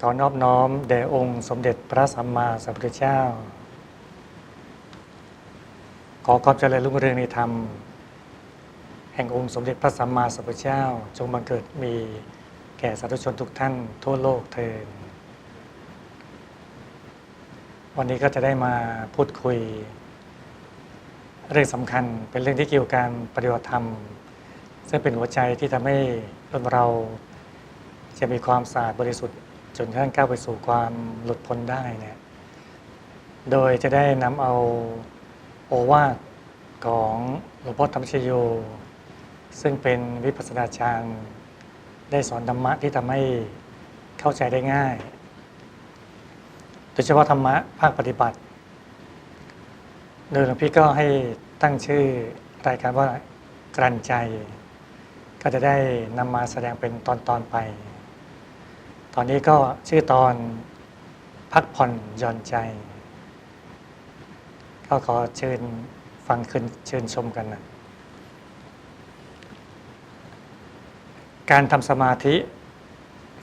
ขอนอบน้อมแด่องค์สมเด็จพระสัมมาสัมพุทธเจ้า ขอความเจริญรุ่งเรืองในธรรม แห่งองค์สมเด็จพระสัมมาสัมพุทธเจ้า จงบังเกิดมีแก่สาธุชนทุกท่านทั่วโลกเทินวันนี้ก็จะได้มาพูดคุย เรื่องสำคัญเป็นเรื่องที่เกี่ยวกับการปฏิบัติธรรม ซึ่งเป็นหัวใจที่ทำให้เราจะมีความสะอาดบริสุทธิ์ จนกระทั่งก้าวไปสู่ความหลุดพ้นได้เนี่ยโดยจะได้นำเอาโอวาทของหลวงพ่อธรรมชโย ซึ่งเป็นวิปัสสนาจารย์ได้สอนธรรมะที่ทำให้เข้าใจได้ง่าย โดยเฉพาะธรรมะภาคปฏิบัติ โดยหลวงพี่ก็ให้ตั้งชื่อรายการว่ากรันใจ ก็จะได้นำมาแสดงเป็นตอนๆไป ตอนนี้ก็ชื่อตอนพักผ่อนหย่อนใจ ก็ขอเชิญฟังคืนเชิญชมกันนะการทำสมาธิ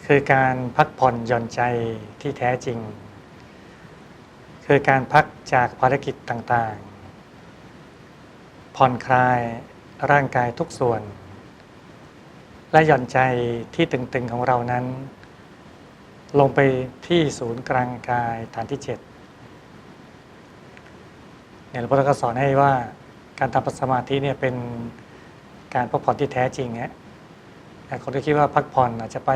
คือการพักผ่อนหย่อนใจที่แท้จริง คือการพักจากภารกิจต่างๆ ผ่อนคลายร่างกายทุกส่วน และหย่อนใจที่ตึงๆของเรานั้น ลงไปที่ศูนย์กลางกายฐานที่7เนี่ยหลวงพ่อก็สอนให้ว่าการทำสมาธิเนี่ยเป็นการพักผ่อนที่แท้จริงฮะแต่คนที่คิดว่าพักผ่อนอาจจะไป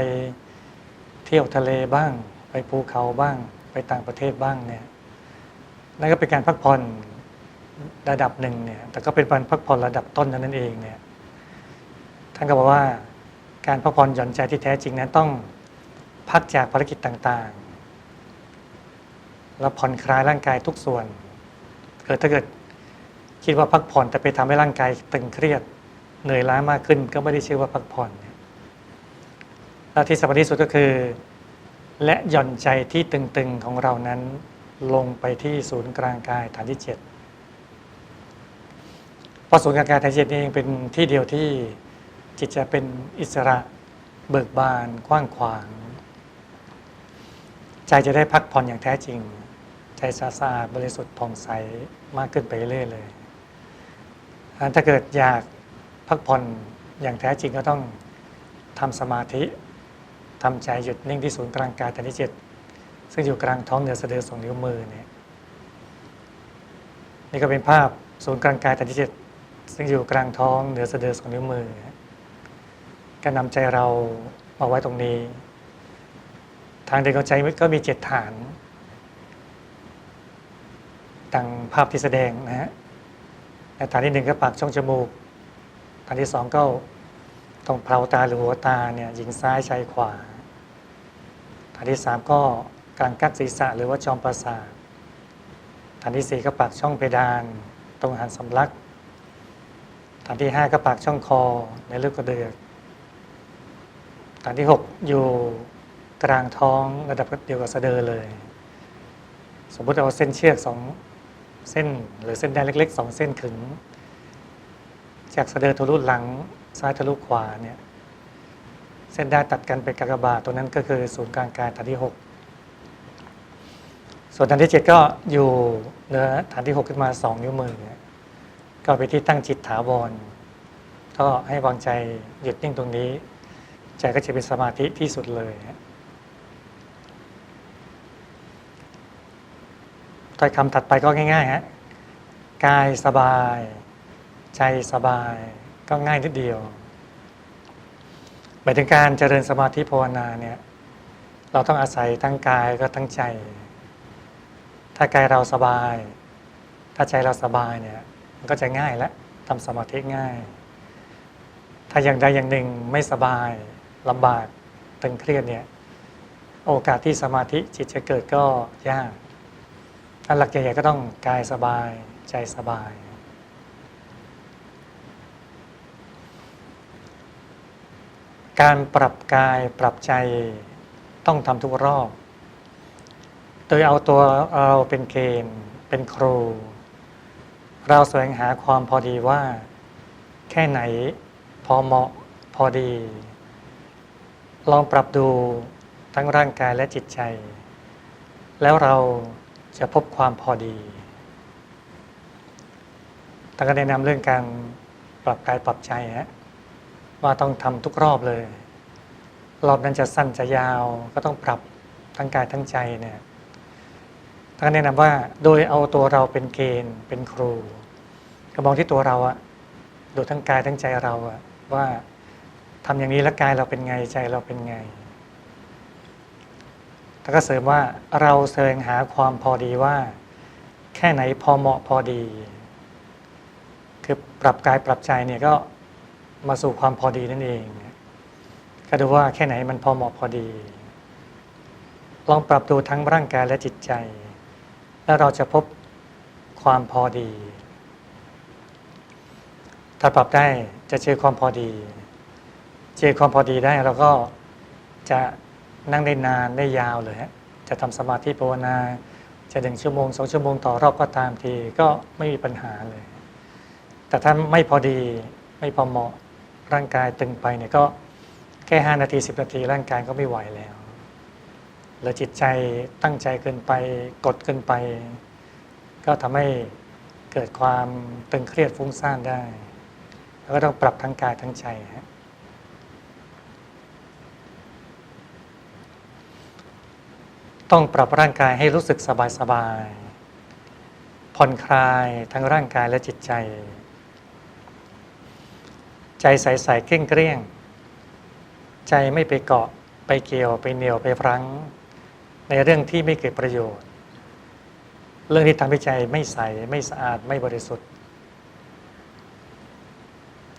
เที่ยวทะเลบ้าง ไปภูเขาบ้าง ไปต่างประเทศบ้างเนี่ยนั่นก็เป็นการพักผ่อนระดับหนึ่งเนี่ย แต่ก็เป็นการพักผ่อนระดับต้นนั้นเองเนี่ย ท่านก็บอกว่าการพักผ่อนหย่อนใจที่แท้จริงนั้นต้อง พักจากภารกิจต่างๆ แล้วผ่อนคลายร่างกายทุกส่วน เกิดถ้าเกิดคิดว่าพักผ่อนแต่ไปทำให้ร่างกายตึงเครียด เหนื่อยล้ามากขึ้นก็ไม่ได้ชื่อว่าพักผ่อนและที่สำคัญที่สุดก็คือ และหย่อนใจที่ตึงๆของเรานั้น ลงไปที่ศูนย์กลางกายฐานที่7เพราะศูนย์กลางกายฐานที่7นี่เองเป็นที่เดียวที่จิตจะเป็นอิสระเบิกบานกว้างขวาง ใจจะได้พักผ่อนอย่างแท้จริง ใจสะอาดบริสุทธิ์ผ่องใสมากขึ้นไปเรื่อยๆเลยถ้าเกิดอยากพักผ่อนอย่างแท้จริงก็ต้องทำสมาธิทำใจหยุดนิ่งที่ศูนย์กลางกายฐานที่เจ็ดซึ่งอยู่กลางท้องเหนือสะดือสองนิ้วมือเนี่ยนี่ก็เป็นภาพศูนย์กลางกายฐานที่เจ็ดซึ่งอยู่กลางท้องเหนือสะดือสองนิ้วมือก็นำใจเรามาไว้ตรงนี้ ทางเดินของใจก็มีเจ็ดฐานดังภาพที่แสดงนะฮะฐานที่หนึ่งก็ปากช่องจมูก ฐานที่สองก็ตรงเพลาตาหรือหัวตาเนี่ยหญิงซ้ายชายขวา ฐานที่สามก็กลางกัดศีรษะหรือว่าจอมประสาทฐานที่สี่ก็ปากช่องเพดาน ตรงหันสำลัก ฐานที่ห้าก็ปากช่องคอในเลึกกระเดือกฐานที่หกอยู่ กลางท้องระดับเดียวกับสะดือเลย สมมติเอาเส้นเชือกสองเส้น หรือเส้นได้เล็กๆสองเส้นขึง จากสะดือทะลุหลังซ้ายทะลุขวาเนี่ยเส้นได้ตัดกันเป็นกากบาทตัวนั้นก็คือศูนย์กลางกายฐานที่ 6 ส่วนฐานที่ 7 ก็อยู่เหนือฐานที่ 6 ขึ้นมา 2 นิ้วมือเนี่ยก็ไปที่ตั้งจิตถาวรก็ให้วางใจหยุดนิ่งตรงนี้ ใจก็จะเป็นสมาธิที่สุดเลย ถ้อยคำถัดไปก็ง่ายๆฮะกายสบาย ใจสบาย ก็ง่ายนิดเดียวหมายถึงการเจริญสมาธิภาวนาเนี่ยเราต้องอาศัยทั้งกายก็ทั้งใจ ถ้ากายเราสบาย ถ้าใจเราสบายเนี่ยมันก็จะง่ายและทำสมาธิง่าย ถ้าอย่างใดอย่างหนึ่งไม่สบายลำบากตึงเครียดเนี่ยโอกาสที่สมาธิจิตจะเกิดก็ยาก ถ้าหลักใหญ่ๆก็ต้องกายสบายใจสบาย การปรับกายปรับใจต้องทำทุกรอบ โดยเอาตัวเราเป็นเกณฑ์เป็นครู เราแสวงหาความพอดีว่า แค่ไหนพอเหมาะพอดี ลองปรับดูทั้งร่างกายและจิตใจ แล้วเรา จะพบความพอดีท่านก็แนะนำเรื่องการปรับกายปรับใจฮะว่าต้องทำทุกรอบเลย รอบนั้นจะสั้นจะยาวก็ต้องปรับทั้งกายทั้งใจเนี่ยท่านก็แนะนำว่าโดยเอาตัวเราเป็นเกณฑ์เป็นครู ก็มองที่ตัวเราอะดูทั้งกายทั้งใจเราอะว่าทำอย่างนี้แล้วกายเราเป็นไงใจเราเป็นไง แล้วก็เสริมว่าเราแสวงหาความพอดีว่า แค่ไหนพอเหมาะพอดี คือปรับกายปรับใจเนี่ยก็มาสู่ความพอดีนั่นเอง ก็ดูว่าแค่ไหนมันพอเหมาะพอดี ลองปรับดูทั้งร่างกายและจิตใจ แล้วเราจะพบความพอดี ถ้าปรับได้จะเจอความพอดี เจอความพอดีได้เราก็จะ นั่งได้นานได้ยาวเลยฮะจะทำสมาธิภาวนา จะหนึ่งชั่วโมงสองชั่วโมงต่อรอบก็ตามทีก็ไม่มีปัญหาเลย แต่ถ้าไม่พอดีไม่พอเหมาะร่างกายตึงไปเนี่ยก็แค่ห้านาทีสิบนาทีร่างกายก็ไม่ไหวแล้วหรือจิตใจตั้งใจเกินไปกดเกินไป ก็ทำให้เกิดความตึงเครียดฟุ้งซ่านได้ แล้วก็ต้องปรับทั้งกายทั้งใจฮะ ต้องปรับร่างกายให้รู้สึกสบายๆผ่อนคลายทั้งร่างกายและจิตใจ ใจใสๆเกลี้ยงเกลี้ยงๆใจไม่ไปเกาะไปเกี่ยวไปเหนียวไปรั้ง ในเรื่องที่ไม่เกิดประโยชน์ เรื่องที่ทำให้ใจไม่ใสไม่สะอาดไม่บริสุทธิ์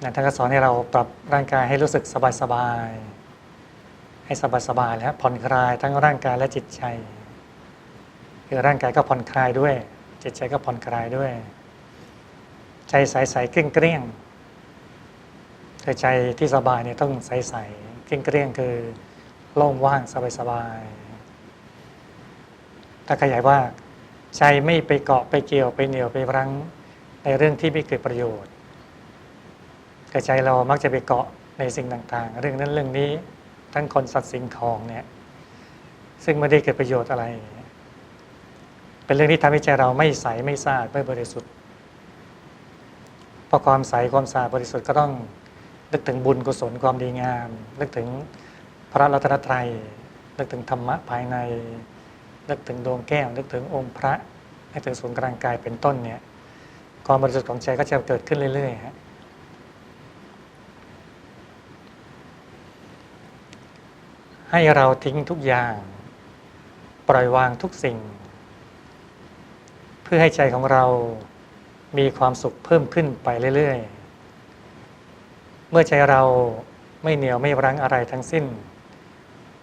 นะท่านก็สอนให้เราปรับร่างกายให้รู้สึกสบายๆ ให้สบายๆแล้วผ่อนคลายทั้งร่างกายและจิตใจ คือร่างกายก็ผ่อนคลายด้วย จิตใจก็ผ่อนคลายด้วย ใจใสๆเกลี้ยงเกลี้ยงแต่ใจที่สบายเนี่ยต้องใสๆเกลี้ยงเกลี้ยงคือโล่งว่างสบายๆถ้าขยายว่าใจไม่ไปเกาะไปเกี่ยวไปเหนียวไปรั้งในเรื่องที่ไม่เกิดประโยชน์แต่ใจเรามักจะไปเกาะในสิ่งต่างๆ เรื่องนั้นเรื่องนี้ ทั้งคนสัตว์สิ่งของเนี่ย ซึ่งไม่ได้เกิดประโยชน์อะไร เป็นเรื่องที่ทำให้ใจเราไม่ใสไม่สะอาดไม่บริสุทธิ์เพราะความใสความสะอาดบริสุทธิ์ก็ต้องนึกถึงบุญกุศลความดีงาม นึกถึงพระรัตนตรัย นึกถึงธรรมะภายใน นึกถึงดวงแก้ว นึกถึงองค์พระนึกถึงศูนย์กลางกายเป็นต้นเนี่ยความบริสุทธิ์ของใจก็จะเกิดขึ้นเรื่อยๆฮะ ให้เราทิ้งทุกอย่าง ปล่อยวางทุกสิ่ง เพื่อให้ใจของเรามีความสุขเพิ่มขึ้นไปเรื่อยๆ เมื่อใจเราไม่เหนียวไม่รั้งอะไรทั้งสิ้น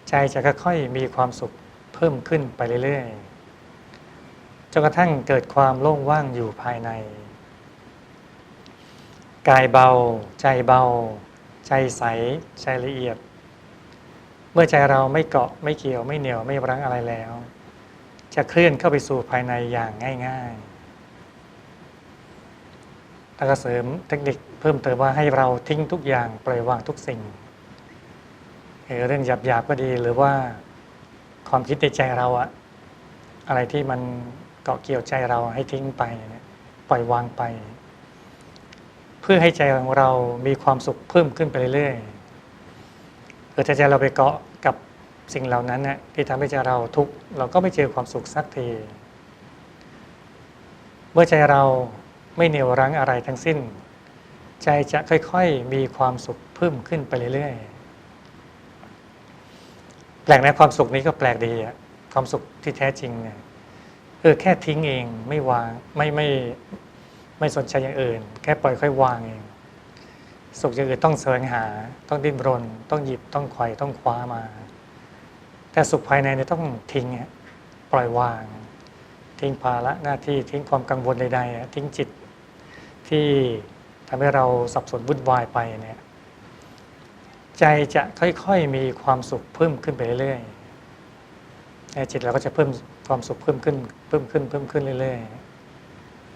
ใจจะค่อยๆมีความสุขเพิ่มขึ้นไปเรื่อยๆ จนกระทั่งเกิดความโล่งว่างอยู่ภายใน กายเบา ใจเบา ใจใส ใจละเอียด เมื่อใจเราไม่เกาะไม่เกี่ยวไม่เหนียวไม่รั้งอะไรแล้ว จะเคลื่อนเข้าไปสู่ภายในอย่างง่ายๆแล้วก็เสริมเทคนิคเพิ่มเติมว่าให้เราทิ้งทุกอย่างปล่อยวางทุกสิ่งเอ่อเรื่องหยาบๆก็ดีหรือว่าความคิดในใจเราอะอะไรที่มันเกาะเกี่ยวใจเราให้ทิ้งไป ปล่อยวางไป เพื่อให้ใจของเรามีความสุขเพิ่มขึ้นไปเรื่อยๆ เกิดใจเราไปเกาะกับสิ่งเหล่านั้นเนี่ยที่ทำให้ใจเราทุกข์เราก็ไม่เจอความสุขสักที เมื่อใจเราไม่เหนี่ยวรั้งอะไรทั้งสิ้น ใจจะค่อยๆมีความสุขเพิ่มขึ้นไปเรื่อยๆแปลกนะความสุขนี้ก็แปลกดีอะความสุขที่แท้จริงเนี่ยเออแค่ทิ้งเองไม่วางไม่ไม่ไม่สนใจอย่างอื่น แค่ปล่อยค่อยวางเอง สุขอย่างอื่นต้องแสวงหา ต้องดิ้นรน ต้องหยิบต้องไขว่ต้องคว้ามา แต่สุขภายในเนี่ยต้องทิ้งปล่อยวาง ทิ้งภาระหน้าที่ทิ้งความกังวลใดๆทิ้งจิตที่ทำให้เราสับสนวุ่นวายไปเนี่ยใจจะค่อยๆมีความสุขเพิ่มขึ้นไปเรื่อยๆในจิตเราก็จะเพิ่มความสุขเพิ่มขึ้น เพิ่มขึ้นเพิ่มขึ้นเรื่อย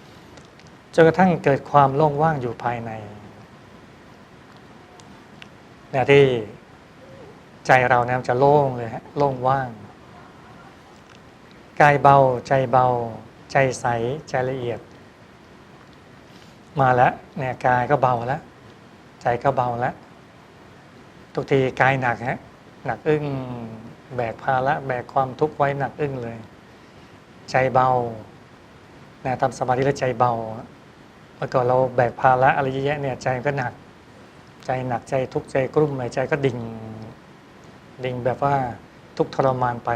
ๆจนกระทั่งเกิดความโล่งว่างอยู่ภายใน นี่ยที่ใจเราเนี่ยจะโล่งเลยฮะโล่งว่าง กายเบาใจเบา ใจใส ใจละเอียด มาแล้วเนี่ยกายก็เบาแล้วใจก็เบาแล้วทุกทีกายหนักฮะหนักอึ้งแบกภาระแบกความทุกข์ไว้หนักอึ้งเลย ใจเบานะทำสมาธิแล้วใจเบาเมื่อก่อนเราแบกภาระอะไรเยอะแยะเนี่ยใจก็หนัก ใจหนักใจทุกข์ใจกลุ้มใจก็ดิ่ง ดิ่งแบบว่าทุกข์ทรมานไป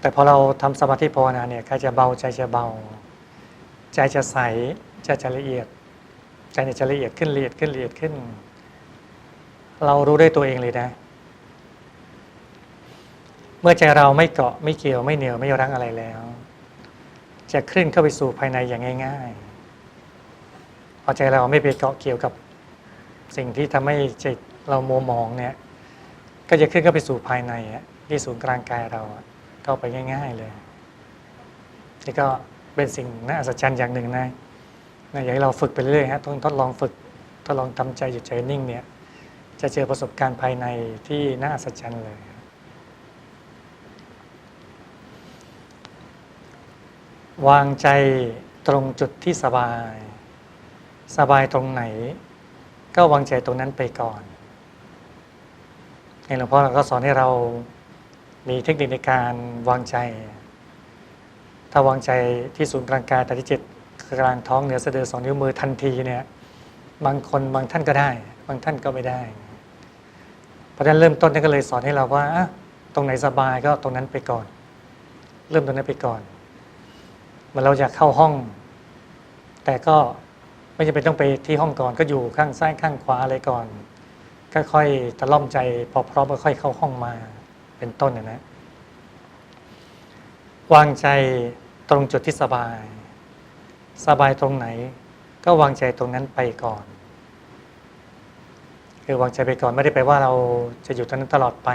แต่พอเราทำสมาธิภาวนาเนี่ยกายจะเบาใจจะเบา ใจจะใสใจจะละเอียด ใจเนี่ยจะละเอียดขึ้นละเอียดขึ้นละเอียดขึ้น เรารู้ได้ตัวเองเลยนะ เมื่อใจเราไม่เกาะไม่เกี่ยวไม่เหนียวไม่รั้งอะไรแล้ว จะขึ้นเข้าไปสู่ภายในอย่างง่าย ๆ พอใจเราไม่ไปเกาะเกี่ยวกับสิ่งที่ทำให้ใจเรามัวมองเนี่ย ก็จะขึ้นเข้าไปสู่ภายในที่ศูนย์กลางกายเราเข้าไปง่าย ๆเลยนี่ก็เป็นสิ่งน่าอัศจรรย์อย่างหนึ่งนะนะอยากให้เราฝึกไปเรื่อยๆฮะต้องทดลองฝึกทดลองทำใจหยุดใจนิ่งเนี่ย จะเจอประสบการณ์ภายในที่น่าอัศจรรย์เลย วางใจตรงจุดที่สบาย สบายตรงไหน ก็วางใจตรงนั้นไปก่อนในหลวงพ่อเราก็สอนให้เรามีเทคนิคในการวางใจ ถ้าวางใจที่ศูนย์กลางกายแต่ที่จิตกลางท้องเหนือสะดือสองนิ้วมือทันทีเนี่ย บางคนบางท่านก็ได้ บางท่านก็ไม่ได้ เพราะฉะนั้นเริ่มต้นท่านก็เลยสอนให้เราว่าตรงไหนสบายก็ตรงนั้นไปก่อน เริ่มตรงนั้นไปก่อนเมื่อเราอยากเข้าห้อง แต่ก็ ไม่จำเป็นต้องไปที่ห้องก่อนก็อยู่ข้างซ้ายข้างขวาอะไรก่อนก็ค่อยตะล่อมใจ พอพร้อมก็ค่อยเข้าห้องมาเป็นต้นนะนะวางใจตรงจุดที่สบาย สบายตรงไหน ก็วางใจตรงนั้นไปก่อนคือวางใจไปก่อนไม่ได้แปลว่าเราจะอยู่ตรงนั้นตลอดไป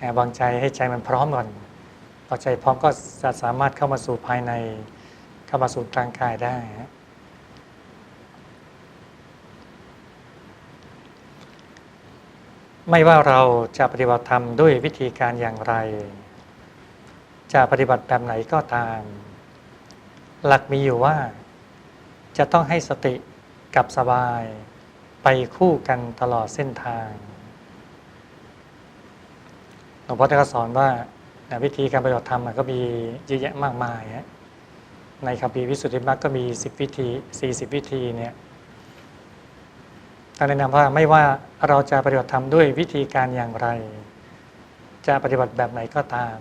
อ่าวางใจให้ใจมันพร้อมก่อนพอใจพร้อมก็จะสามารถเข้ามาสู่ภายใน เข้ามาสู่กลางกายได้ฮะ ไม่ว่าเราจะปฏิบัติธรรมด้วยวิธีการอย่างไร จะปฏิบัติแบบไหนก็ตาม หลักมีอยู่ว่า จะต้องให้สติกับสบายไปคู่กันตลอดเส้นทางหลวงพ่อท่านก็สอนว่าวิธีการปฏิบัติธรรมก็มีเยอะแยะมากมายฮะในคัมภีร์วิสุทธิมรรคก็มี 10 วิธี 40 วิธีเนี่ย ท่านแนะนำว่าไม่ว่าเราจะปฏิบัติธรรมด้วยวิธีการอย่างไร จะปฏิบัติแบบไหนก็ตาม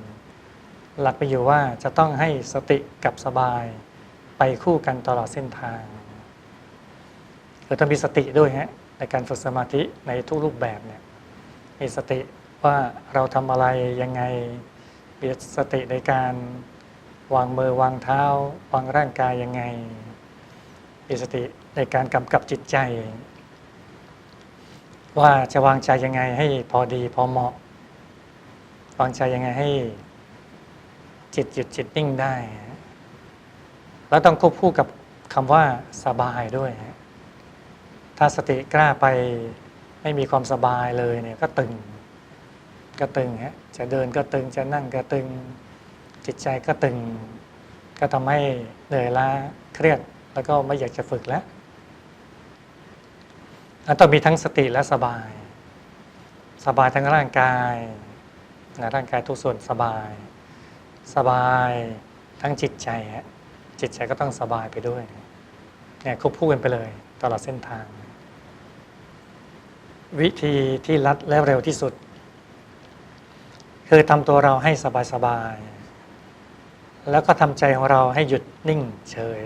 หลักไปอยู่ว่าจะต้องให้สติกับสบายไปคู่กันตลอดเส้นทางคือต้องมีสติด้วยฮะในการฝึกสมาธิในทุกรูปแบบเนี่ยมีสติว่าเราทำอะไรยังไงมีสติในการวางมือวางเท้า วางร่างกายยังไงมีสติในการกำกับจิตใจ ว่าจะวางใจยังไงให้พอดีพอเหมาะ วางใจยังไงให้ จิตหยุดจิตนิ่งได้ แล้วต้องควบคู่กับคำว่าสบายด้วย ถ้าสติกล้าไปไม่มีความสบายเลยเนี่ยก็ตึง ก็ตึงฮะจะเดินก็ตึงจะนั่งก็ตึง จิตใจก็ตึง ก็ทำให้เหนื่อยล้าเครียดแล้วก็ไม่อยากจะฝึกแล้ว ต้องมีทั้งสติและสบาย สบายทั้งร่างกายนะร่างกายทุกส่วนสบาย สบายทั้งจิตใจฮะจิตใจก็ต้องสบายไปด้วยเนี่ยควบคู่กันไปเลยตลอดเส้นทาง วิธีที่รัดและเร็วที่สุด คือทำตัวเราให้สบายสบายแล้วก็ทำใจของเราให้หยุดนิ่งเฉย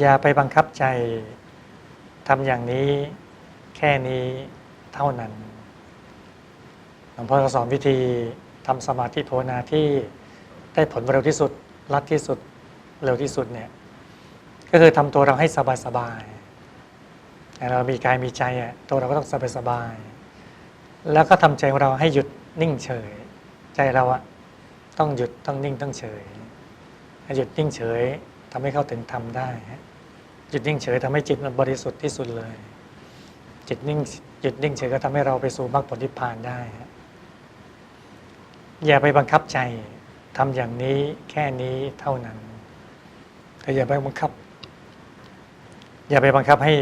อย่าไปบังคับใจ ทำอย่างนี้แค่นี้เท่านั้นหลวงพ่อก็สอนวิธีทำสมาธิภาวนาที่ได้ผลเร็วที่สุด รัดที่สุดเร็วที่สุดเนี่ยก็คือทำตัวเราให้สบายสบายๆเรามีกายมีใจตัวเราก็ต้องสบายสบายๆแล้วก็ทำใจของเราให้หยุดนิ่งเฉย ใจเราอะต้องหยุดต้องนิ่งต้องเฉยหยุดนิ่งเฉยทำให้เข้าถึงธรรมได้ ฮะหยุดนิ่งเฉยทำให้จิตมันบริสุทธิ์ที่สุดเลย จิตนิ่งหยุดนิ่งเฉยก็ทำให้เราไปสู่มรรคผลนิพพานได้อย่าไปบังคับใจทำอย่างนี้แค่นี้เท่านั้นแต่อย่าไปบังคับ อย่าไปบังคับให้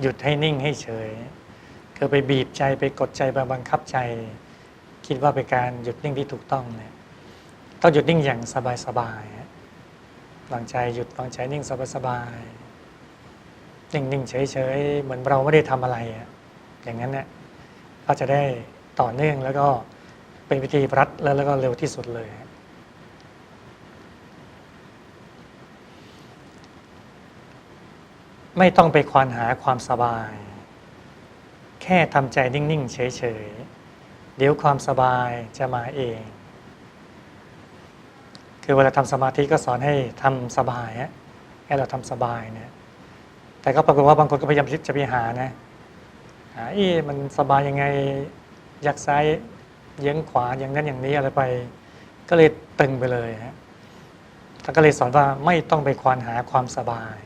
หยุดให้นิ่งให้เฉยคือไปบีบใจไปกดใจไปบังคับใจ คิดว่าเป็นการหยุดนิ่งที่ถูกต้องเนี่ยต้องหยุดนิ่งอย่างสบายๆฮะ วางใจหยุดวางใจนิ่งสบายๆนิ่งๆเฉยๆเหมือนเราไม่ได้ทำอะไรอย่างนั้นเนี่ยก็จะได้ต่อเนื่องแล้วก็เป็นวิธีรัดแล้วแล้วก็เร็วที่สุดเลย ไม่ต้องไปควานหาความสบาย แค่ทำใจนิ่ง ๆ เฉย ๆ เดี๋ยวความสบายจะมาเอง คือเวลาทำสมาธิก็สอนให้ทำสบายฮะให้เราทำสบายเนี่ย แต่ก็ปรากฏว่าบางคนก็พยายามจะไปหานะหาอ๊ะมันสบายยังไงยักซ้ายเยื้องขวาอย่างนั้นอย่างนี้อะไรไป ก็เลยตึงไปเลยฮะท่านก็เลยสอนว่าไม่ต้องไปควานหาความสบาย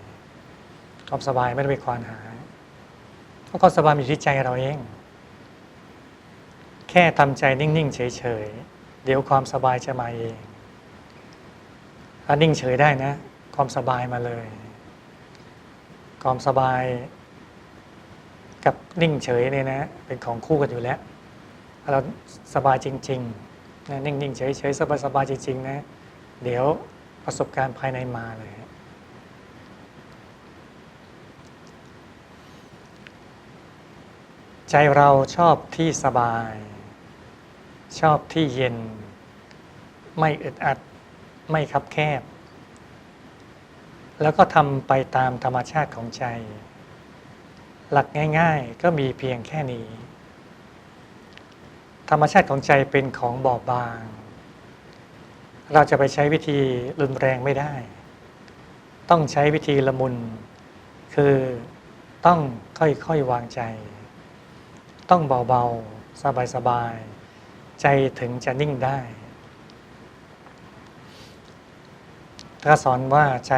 ความสบายไม่ได้ไปควานหาเพราะความสบายมีที่ใจเราเอง แค่ทำใจนิ่งๆเฉยๆเดี๋ยวความสบายจะมาเอง ถ้านิ่งเฉยได้นะ ความสบายมาเลย ความสบายกับนิ่งเฉยเนี่ยนะ เป็นของคู่กันอยู่แล้วเราสบายจริงๆนะนิ่งๆเฉยๆสบายๆจริง ๆ นะ เดี๋ยวประสบการณ์ภายในมาเลย ใจเราชอบที่สบาย ชอบที่เย็น ไม่อึดอัด ไม่คับแคบ แล้วก็ทำไปตามธรรมชาติของใจ หลักง่าย ๆ ก็มีเพียงแค่นี้ ธรรมชาติของใจเป็นของบอบบาง เราจะไปใช้วิธีรุนแรงไม่ได้ ต้องใช้วิธีละมุน คือต้องค่อยๆวางใจ ต้องเบาๆ สบายๆ ใจถึงจะนิ่งได้ ถ้าสอนว่าใจ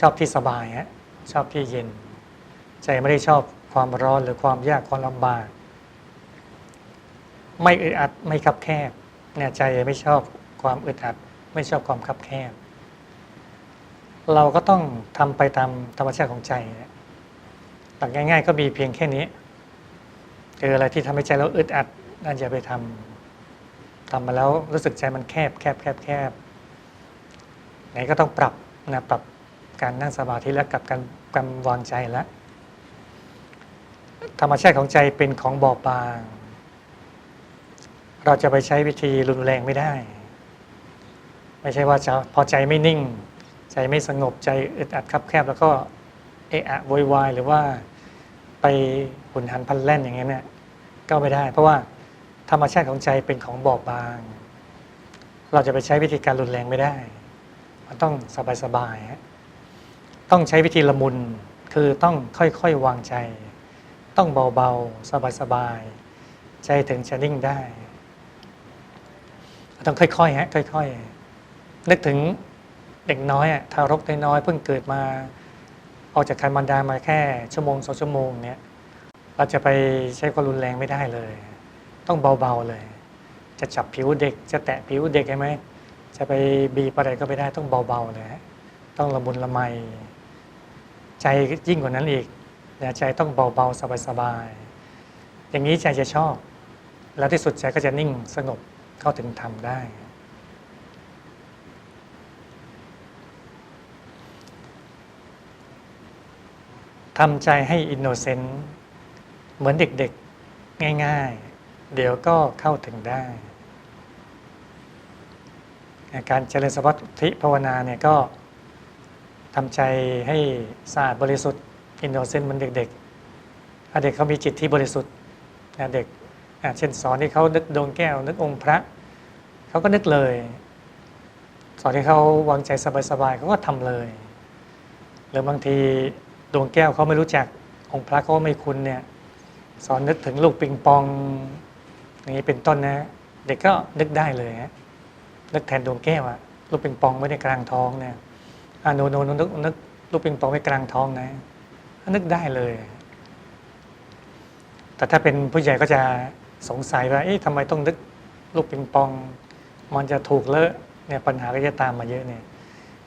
ชอบที่สบายฮะชอบที่เย็น ใจไม่ได้ชอบความร้อนหรือความยากความลำบาก ไม่อึดอัดไม่คับแคบเนี่ยใจไม่ชอบความอึดอัด ไม่ชอบความคับแคบ เราก็ต้องทำไปตามธรรมชาติของใจหลักง่าย ๆ ก็มีเพียงแค่นี้เจออะไรที่ทำให้ใจเราอึดอัดนั่นอย่าไปทำทำมาแล้วรู้สึกใจมันแคบแคบแคบแคบ ไหนก็ต้องปรับนะปรับการนั่งสมาธิและกับการกำวางใจแล้วธรรมชาติของใจเป็นของบอบบาง เราจะไปใช้วิธีรุนแรงไม่ได้ ไม่ใช่ว่าจะพอใจไม่นิ่ง ใจไม่สงบใจอึดอัดคับแคบ แล้วก็เอะอะโวยวายหรือว่าไปหุนหันพันแล่นอย่างนี้เนี่ยก็ไม่ได้ เพราะว่าธรรมชาติของใจเป็นของบอบบาง เราจะไปใช้วิธีการรุนแรงไม่ได้ มันต้องสบายๆฮะต้องใช้วิธีละมุนคือต้องค่อยๆวางใจ ต้องเบาๆ สบายๆ ใจถึงจะนิ่งได้ ต้องค่อยๆฮะค่อยๆนึกถึงเด็กน้อยอะทารกน้อยเพิ่งเกิดมาออกจากคันมันดามาแค่ชั่วโมงสองชั่วโมงเนี่ยเราจะไปใช้ความรุนแรงไม่ได้เลย ต้องเบาๆเลย จะจับผิวเด็กจะแตะผิวเด็กใช่ไหม จะไปบีบอะไรก็ไม่ได้ต้องเบาๆเลยฮะต้องละมุนละไม ใจยิ่งกว่านั้นอีกนะใจต้องเบาๆสบายๆอย่างนี้ใจจะชอบ แล้วที่สุดใจก็จะนิ่งสงบเข้าถึงธรรมได้ ทำใจให้อินโนเซนต์เหมือนเด็กๆ ง่ายๆ เดี๋ยวก็เข้าถึงได้ การเจริญสมาธิภาวนาเนี่ยก็ทำใจให้สะอาดบริสุทธิ์อินโนเซนต์มือนเด็กๆถ้าเด็กเขามีจิตที่บริสุทธิ์เด็กเช่นสอนที่เขานึกดวงแก้ว นึกองค์พระ เขาก็นึกเลย สอนให้เขาวางใจสบายๆเขาก็ทำเลย หรือบางทีดวงแก้วเขาไม่รู้จักองค์พระเขาก็ไม่คุ้นเนี่ยสอนนึกถึงลูกปิงปองอย่างนี้เป็นต้นนะ เด็กก็นึกได้เลยฮะ นึกแทนดวงแก้วอะลูกปิงปองไม่ได้กลางท้องเนี่ยอ่าโนโนโนนึกนึกลูกปิงปองไว้กลางท้องนะนึกได้เลย แต่ถ้าเป็นผู้ใหญ่ก็จะสงสัยว่าเอ๊ะทำไมต้องนึกลูกปิงปอง มันจะถูกเลอะเนี่ยปัญหาก็จะตามมาเยอะเนี่ย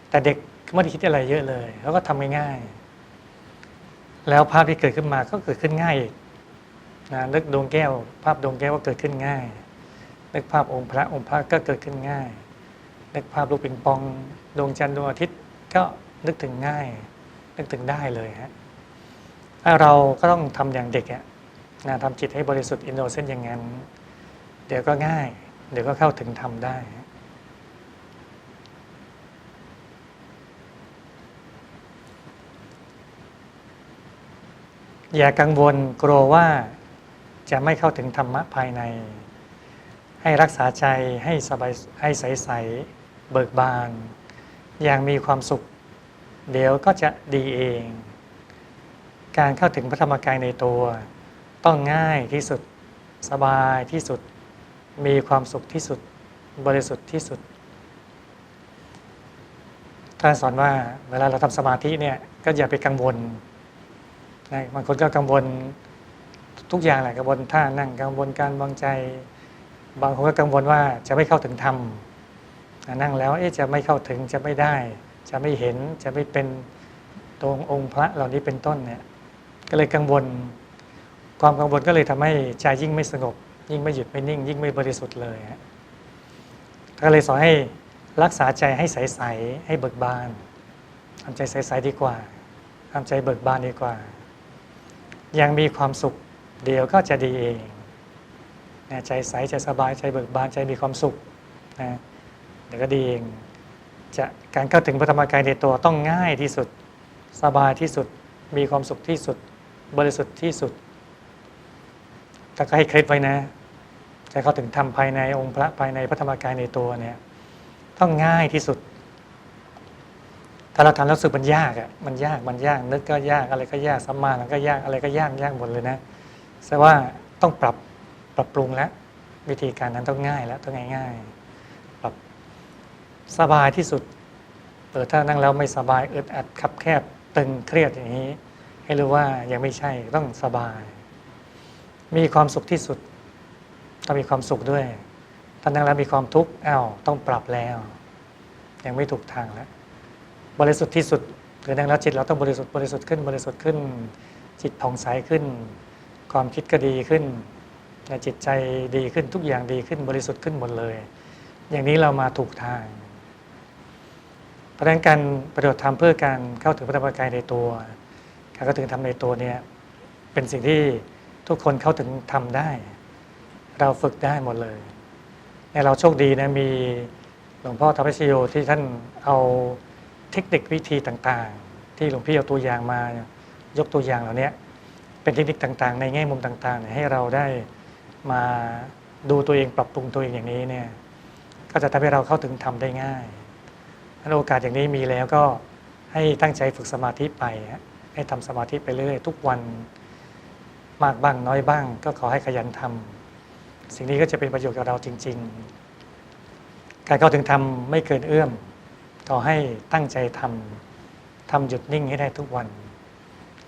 แต่เด็กไม่ได้คิดอะไรเยอะเลยเขาก็ทำง่ายๆแล้วภาพที่เกิดขึ้นมาก็เกิดขึ้นง่ายอีกนะนึกดวงแก้ว ภาพดวงแก้วก็เกิดขึ้นง่าย นึกภาพองค์พระองค์พระก็เกิดขึ้นง่าย นึกภาพลูกปิงปองดวงจันทร์ดวงอาทิตย์ก็นึกถึงง่าย นึกถึงได้เลยฮะถ้าเราก็ต้องทำอย่างเด็กอะนะทำจิตให้บริสุทธิ์อินโนเซนต์อย่างนั้น เดี๋ยวก็ง่าย เดี๋ยวก็เข้าถึงทำได้อย่ากังวลกลัวว่าจะไม่เข้าถึงธรรมะภายใน ให้รักษาใจให้สบายให้ใสๆเบิกบาน อย่างมีความสุข เดี๋ยวก็จะดีเอง การเข้าถึงพระธรรมกายในตัว ต้องง่ายที่สุดสบายที่สุด มีความสุขที่สุด บริสุทธิ์ที่สุดท่านสอนว่าเวลาเราทำสมาธิเนี่ยก็อย่าไปกังวลนะบางคนก็กังวลทุกอย่างแหละกังวลท่านั่งกังวลการวางใจ บางคนก็กังวลว่าจะไม่เข้าถึงธรรมนั่งแล้วเอ๊ะจะไม่เข้าถึงจะไม่ได้ จะไม่เห็นจะไม่เป็นตรงองค์พระเหล่านี้เป็นต้นเนี่ยก็เลยกังวล ความกังวลก็เลยทำให้ใจยิ่งไม่สงบ ยิ่งไม่หยุดไม่นิ่ง ยิ่งไม่บริสุทธิ์เลยฮะก็เลยสอนให้รักษาใจให้ใสๆให้เบิกบานทำใจใสๆดีกว่าทำใจเบิกบานดีกว่า ยังมีความสุขเดียวก็จะดีเอง ใจใสใจสบายใจเบิกบานใจมีความสุขนะเดี๋ยวก็ดีเองจะการเข้าถึงพระธรรมกายในตัวต้องง่ายที่สุดสบายที่สุดมีความสุขที่สุด บริสุทธิ์ที่สุดแต่ก็ให้เคล็ดไว้นะจะเข้าถึงธรรมภายในองค์พระภายในพระธรรมกายในตัวเนี่ยต้องง่ายที่สุด ถ้าเราทำแล้วสึกมันยากอะมันยากมันยากนึกก็ยากอะไรก็ยากสัมมามันก็ยากอะไรก็ยากยากหมดเลยนะแสดงว่าต้องปรับ ปรับปรุงแล้ววิธีการนั้นต้องง่ายแล้วต้องง่ายๆปรับสบายที่สุดเออถ้านั่งแล้วไม่สบายอึดอัดคับแคบตึงเครียดอย่างนี้ ให้รู้ว่ายังไม่ใช่ต้องสบาย มีความสุขที่สุด ต้องมีความสุขด้วยถ้านั่งแล้วมีความทุกข์อ้าวต้องปรับแล้ว ยังไม่ถูกทางแล้วบริสุทธิ์ที่สุดหรือนั่งแล้วจิตเราต้องบริสุทธิ์บริสุทธิ์ขึ้นบริสุทธิ์ขึ้น จิตผ่องใสขึ้น ความคิดก็ดีขึ้น จิตใจดีขึ้นทุกอย่างดีขึ้นบริสุทธิ์ขึ้นหมดเลย อย่างนี้เรามาถูกทางเพราะฉะนั้นการปฏิบัติธรรมเพื่อการเข้าถึงพระธรรมกายในตัว การเข้าถึงธรรมในตัวเนี่ยเป็นสิ่งที่ทุกคนเข้าถึงทำได้ เราฝึกได้หมดเลยเนี่ยเราโชคดีนะมีหลวงพ่อธรรมชโยที่ท่านเอาเทคนิควิธีต่างๆ ที่หลวงพี่เอาตัวอย่างมายกตัวอย่างเหล่านี้เป็นเทคนิคต่างๆ ในแง่มุมต่างๆ ให้เราได้ มาดูตัวเองปรับปรุงตัวเองอย่างนี้เนี่ยก็จะทำให้เราเข้าถึงธรรมได้ง่ายถ้าโอกาสอย่างนี้มีแล้วก็ให้ตั้งใจฝึกสมาธิไปฮะให้ทำสมาธิไปเรื่อยๆทุกวันมากบ้างน้อยบ้าง ก็ขอให้ขยันทำสิ่งนี้ก็จะเป็นประโยชน์กับเราจริง ๆ การเข้าถึงธรรมไม่เกินเอื้อมขอให้ตั้งใจทำทำหยุดนิ่งให้ได้ทุกวัน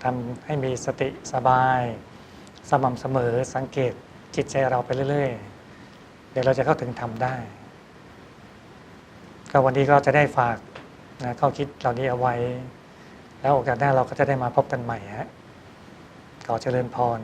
ทำให้มีสติสบาย สม่ำเสมอสังเกต จิตใจเราไปเรื่อยๆ เดี๋ยวเราจะเข้าถึงธรรมได้ ก็วันนี้ก็จะได้ฝากนะข้อคิดเหล่านี้เอาไว้ แล้วโอกาสหน้าเราก็จะได้มาพบกันใหม่ฮะขอเจริญพร